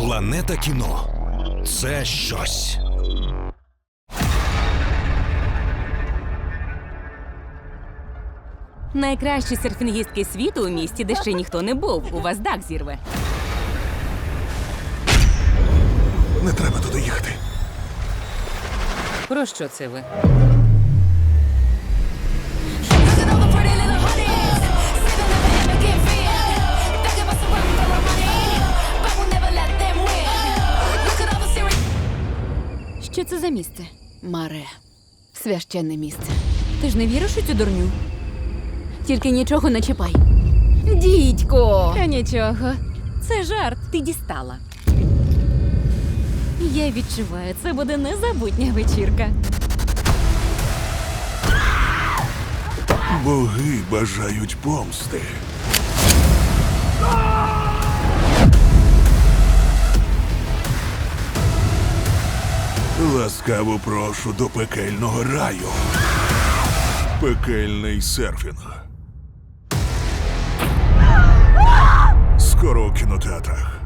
Планета кіно це щось. Найкращі серфінгістки світу у місті, де ще ніхто не був. У вас дах зірве. Не треба туди їхати. Про що це ви? Що це за місце? Маре. Священне місце. Ти ж не віриш у цю дурню? Тільки нічого не чіпай. Дідько! Та нічого. Це жарт. Ти дістала. Я відчуваю, це буде незабутня вечірка. Боги бажають помсти. Ласкаво прошу до пекельного раю. Пекельний серфінг. Скоро у кінотеатрах.